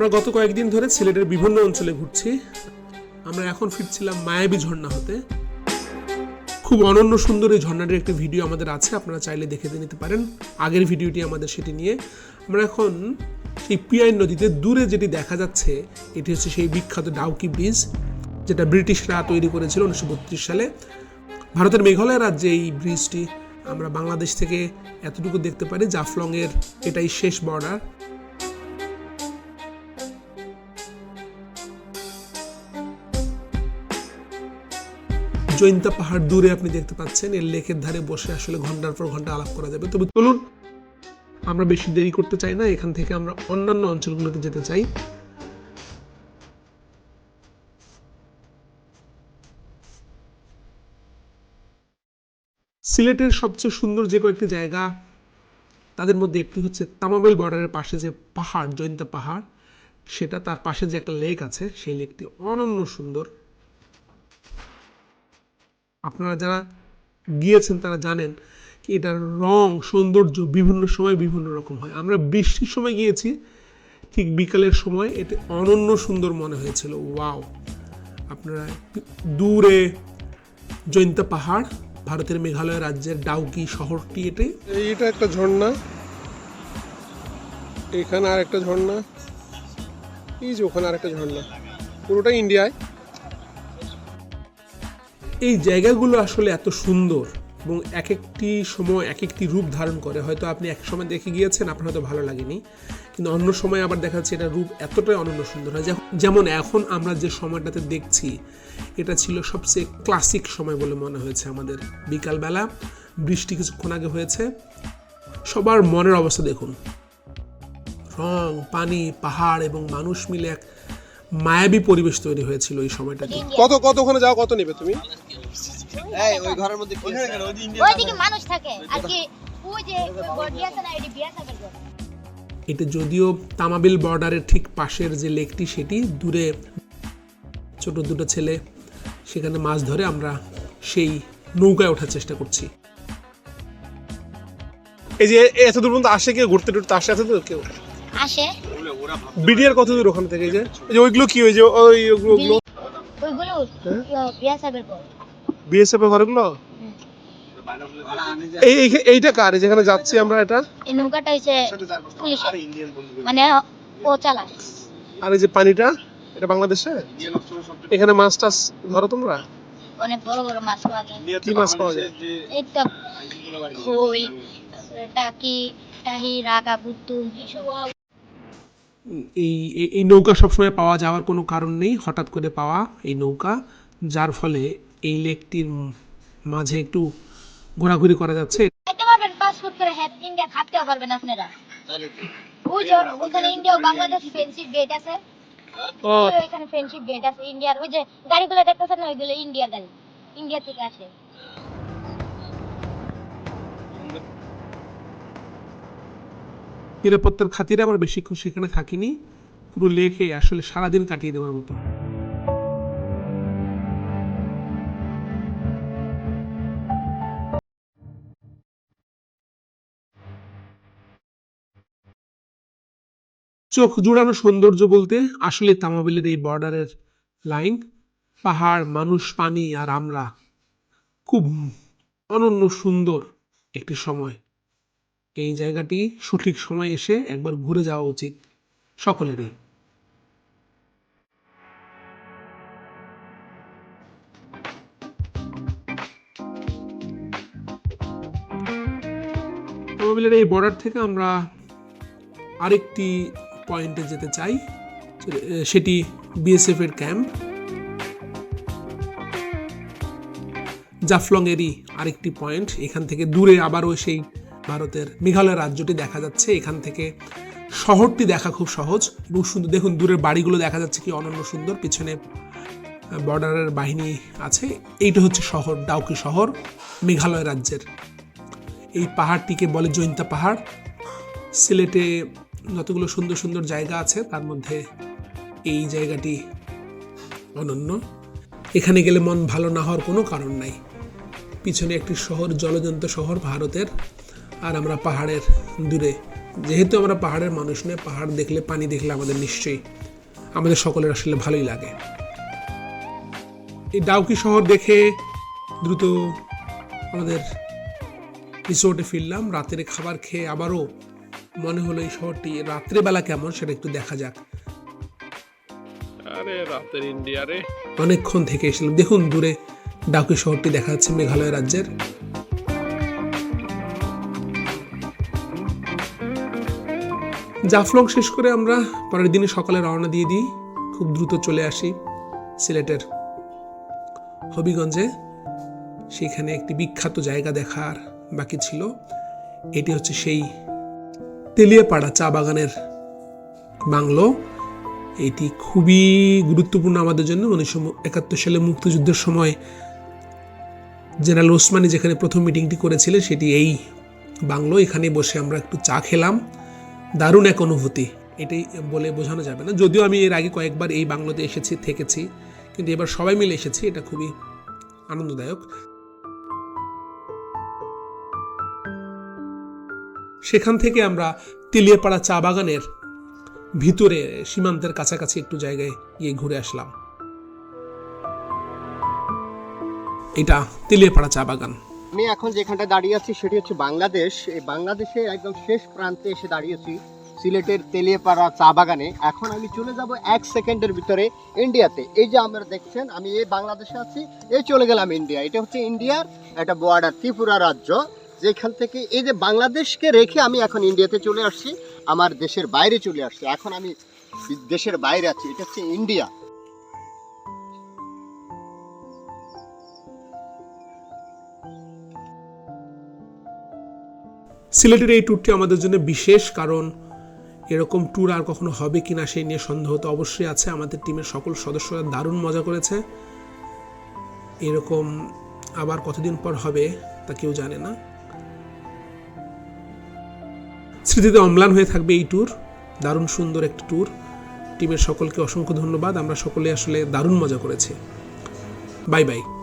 আমরা গত কয়েকদিন ধরে সিলেটের বিভিন্ন অঞ্চলে ঘুরছি। আমরা এখন ফিরছিলাম মায়াবী ঝর্ণা হতে। খুব অনন্য সুন্দর এই ঝর্ণাটির একটি ভিডিও আমাদের আছে, আপনারা চাইলে দেখে নিতে পারেন। আগের ভিডিওটি আমাদের সেটি নিয়ে। আমরা এখন সেই পিয়াইন নদীতে দূরে যেটি দেখা যাচ্ছে, এটি হচ্ছে সেই বিখ্যাত ডাউকি ব্রিজ, যেটা ব্রিটিশরা তৈরি করেছিল উনিশশো বত্রিশ সালে। ভারতের মেঘালয় রাজ্যে এই ব্রিজটি আমরা বাংলাদেশ থেকে এতটুকু দেখতে পারি, জাফলংয়ের এটাই শেষ বর্ডার জৈন্তা পাহাড় দূরে আপনি দেখতে পাচ্ছেন, এর লেকের ধারে বসে আসলে ঘণ্টার পর ঘণ্টা আলাপ করা যাবে। তবে চলুন, আমরা বেশি দেরি করতে চাই না, এখান থেকে আমরা অন্যান্য অঞ্চলগুলোতে যেতে চাই। সিলেটের সবচেয়ে সুন্দর যে কয়েকটি জায়গা, তাদের মধ্যে একটি হচ্ছে তামাবেল বর্ডারের পাশে যে পাহাড়, জৈন্তা পাহাড়, সেটা তার পাশে যে একটা লেক আছে, সেই লেকটি অনন্য সুন্দর। আপনারা যারা গিয়েছেন তারা জানেন কি এটার রং, সৌন্দর্য বিভিন্ন সময় বিভিন্ন রকম হয়। আমরা বৃষ্টির সময় গিয়েছি, ঠিক বিকালের সময় এটা অনন্য সুন্দর মনে হয়েছিল। ওয়াও! আপনারা দূরে জৈন্তা পাহাড়, ভারতের মেঘালয় রাজ্যের ডাউকি শহরটি এটি। এইটা একটা ঝর্ণা। এখানে আর একটা ঝর্ণা। এই যে ওখানে আর একটা ঝর্ণা। পুরোটা ইন্ডিয়ায় এই জায়গাগুলো আসলে এত সুন্দর এবং এক একটি সময় এক একটি রূপ ধারণ করে। হয়তো আপনি এক সময় দেখে গিয়েছেন, আপনার হয়তো ভালো লাগেনি। কিন্তু অন্য সময় আবার দেখা যাচ্ছে, এটা রূপ এতটাই অনন্য সুন্দর হয়। যেমন- এখন আমরা যে সময়টাতে দেখছি, এটা ছিল সবচেয়ে ক্লাসিক সময় বলে মনে হয়েছে আমাদের। বিকালবেলা বৃষ্টি কিছুক্ষণ আগে হয়েছে। সবার মনের অবস্থা দেখুন। রং, পানি, পাহাড় এবং মানুষ মিলে এক মায়াবী পরিবেশ তৈরি হয়েছিল এই সময়টাতে। কত কতক্ষণে যাও, কত নেবে তুমি? এই ওই ঘরের মধ্যে কি আছে? ওইদিকে মানুষ থাকে। আর কি ওই যে বডি আছে না এটি বিয়া থাকে এটা যদিও তামাবিল বর্ডারের ঠিক পাশের যে লেকটি সেটি দূরে ছোট দুটো ছেলে সেখানে মাছ ধরে আমরা সেই নৌকায় ওঠার চেষ্টা করছি। এই যে এত দূর পর্যন্ত আসে কেউ? ঘুরতে টুরতে আসে? এত দূর কেউ? আসে। বিডিআর কত দূর ওখান থেকে? যে এই যে ওইগুলো কি? ওই যে ওই ওগুলো ওগুলো ওইগুলো হ্যাঁ? বিয়া পর বিএসএফ এর ঘরগুলো? এই এই- এইটা কার? যেখানে যাচ্ছি আমরা এটা এই নৌকাটা হইছে পুলিশের। মানে ও চালায়। আর এই যে পানিটা এটা বাংলাদেশে? এখানে মাছ টাছ ধরো তোমরা? অনেক বড় বড় মাছ পাওয়া যায়। কি মাছ পাওয়া যায়? এই তো কই টাকি টাহি রাগা বুতু এসব এই এই- এই নৌকা সবসময় পাওয়া যাওয়ার কোনো কারণ নেই হঠাৎ করে পাওয়া এই নৌকা যার ফলে এই লেকটির মাঝে একটু ঘোরাঘুরি করা যাচ্ছে। খাইতে পারবেন পাসপোর্ট করে ইন্ডিয়া খাটতেও পারবেন আপনারা। ওই ওখানে ইন্ডিয়া বাংলাদেশ ফ্রেন্ডশিপ গেট আছে। ও। ওই ফ্রেন্ডশিপ গেট আছে ইন্ডিয়ার। ওই যে গাড়িগুলো দেখতেছেন না ওইগুলো ইন্ডিয়া গাড়ি। ইন্ডিয়া থেকে আসে। নিরাপত্তার খাতিরে আবার বেশিক্ষণ সেখানে থাকিনি। পুরো লেকে আসলে সারাদিন কাটিয়ে দেওয়ার মতো। চোখ জুড়ানো সৌন্দর্য বলতে আসলে তামাবিলের এই বর্ডারের লাইন, পাহাড়, মানুষ, পানি আর আমরা। খুব অনন্য সুন্দর একটি সময়। এই জায়গাটি সঠিক সময় এসে একবার ঘুরে যাওয়া উচিত সকলেরই। মোবাইলের এই বর্ডার থেকে আমরা আরেকটি পয়েন্টে যেতে চাই সেটি বিএসএফ এর ক্যাম্প। জাফলং এরই আরেকটি পয়েন্ট, এখান থেকে দূরে আবারও সেই ভারতের মেঘালয় রাজ্যটি দেখা যাচ্ছে। এখান থেকে শহরটি দেখা খুব সহজ, এবং সুন্দর দেখুন দূরের বাড়িগুলো দেখা যাচ্ছে কি অনন্য সুন্দর, পিছনে বর্ডারের বাহিনী আছে। এইটা হচ্ছে শহর, ডাউকি শহর, মেঘালয় রাজ্যের। এই পাহাড়টিকে বলে জৈন্তা পাহাড়। সিলেটে যতগুলো সুন্দর সুন্দর জায়গা আছে, তার মধ্যে এই জায়গাটি অনন্য। এখানে গেলে মন ভালো না হওয়ার কোনো কারণ নাই। পিছনে একটি শহর, জলজন্ত শহর ভারতের, আর আমরা পাহাড়ের দূরে। যেহেতু আমরা পাহাড়ের মানুষ নয়, পাহাড় দেখলে, পানি দেখলে আমাদের নিশ্চয়ই, আমাদের সকলের আসলে ভালোই লাগে। এই ডাউকি শহর দেখে দ্রুত আমাদের রিসোর্টে ফিরলাম। রাতের খাবার খেয়ে আবারও মনে হলো এই শহরটি রাত্রেবেলা কেমন সেটা একটু দেখা যাক। আরে রাতের ইন্ডিয়া রে। অনেকক্ষণ থেকে এসেছিলাম। দেখুন দূরে ডাউকি শহরটি দেখা যাচ্ছে মেঘালয় রাজ্যের। জাফলং শেষ করে আমরা পরের দিনে সকালে রওনা দিয়ে দিই। খুব দ্রুত চলে আসি সিলেটের হবিগঞ্জে। সেখানে একটি বিখ্যাত জায়গা দেখার বাকি ছিল। এটি হচ্ছে সেই তেলিয়াপাড়া চা বাগানের বাংলো। এটি খুবই গুরুত্বপূর্ণ আমাদের জন্য। উনিশশো একাত্তর সালে মুক্তিযুদ্ধের সময় জেনারেল ওসমানী যেখানে প্রথম মিটিংটি করেছিলেন, সেটি এই বাংলো। এখানে বসে আমরা একটু চা খেলাম। দারুণ এক অনুভূতি। এটাই বলে বোঝানো যাবে না। যদিও আমি এর আগে কয়েকবার এই বাংলোতে এসেছি, থেকেছি, কিন্তু এবার সবাই মিলে এসেছি। এটা খুবই আনন্দদায়ক। সেখান থেকে আমরা তেলিয়াপাড়া চা বাগানের ভিতরে সীমান্তের কাছাকাছি একটু জায়গায় গিয়ে ঘুরে আসলাম। এটা তেলিয়াপাড়া চা বাগান। আমি এখন যেখানটা দাঁড়িয়ে আছি সেটি হচ্ছে বাংলাদেশ। এই বাংলাদেশের একদম শেষ প্রান্তে এসে দাঁড়িয়েছি সিলেটের তেলিয়াপাড়া চা বাগানে। এখন আমি চলে যাব এক সেকেন্ডের ভিতরে ইন্ডিয়াতে। এই যে আমরা দেখছেন, আমি এই বাংলাদেশে আছি, এই চলে গেলাম ইন্ডিয়া। এটা হচ্ছে ইন্ডিয়ার একটা বর্ডার ত্রিপুরা রাজ্য। যেখান থেকে এই যে বাংলাদেশকে রেখে আমি এখন ইন্ডিয়াতে চলে আসছি, আমার দেশের বাইরে চলে আসছি। এখন আমি দেশের বাইরে আছি, এটা হচ্ছে ইন্ডিয়া। সিলেটের এই ট্যুরটি আমাদের জন্য বিশেষ, কারণ এরকম ট্যুর আর কখনো হবে কিনা সেই নিয়ে সন্দেহ তো অবশ্যই আছে। আমাদের টিমের সকল সদস্যরা দারুণ মজা করেছে। এরকম আবার কতদিন পর হবে তা কেউ জানে না। স্মৃতিতে অম্লান হয়ে থাকবে এই ট্যুর দারুণ সুন্দর একটি ট্যুর টিমের সকলকে অসংখ্য ধন্যবাদ। আমরা সকলে আসলে দারুণ মজা করেছি। Bye bye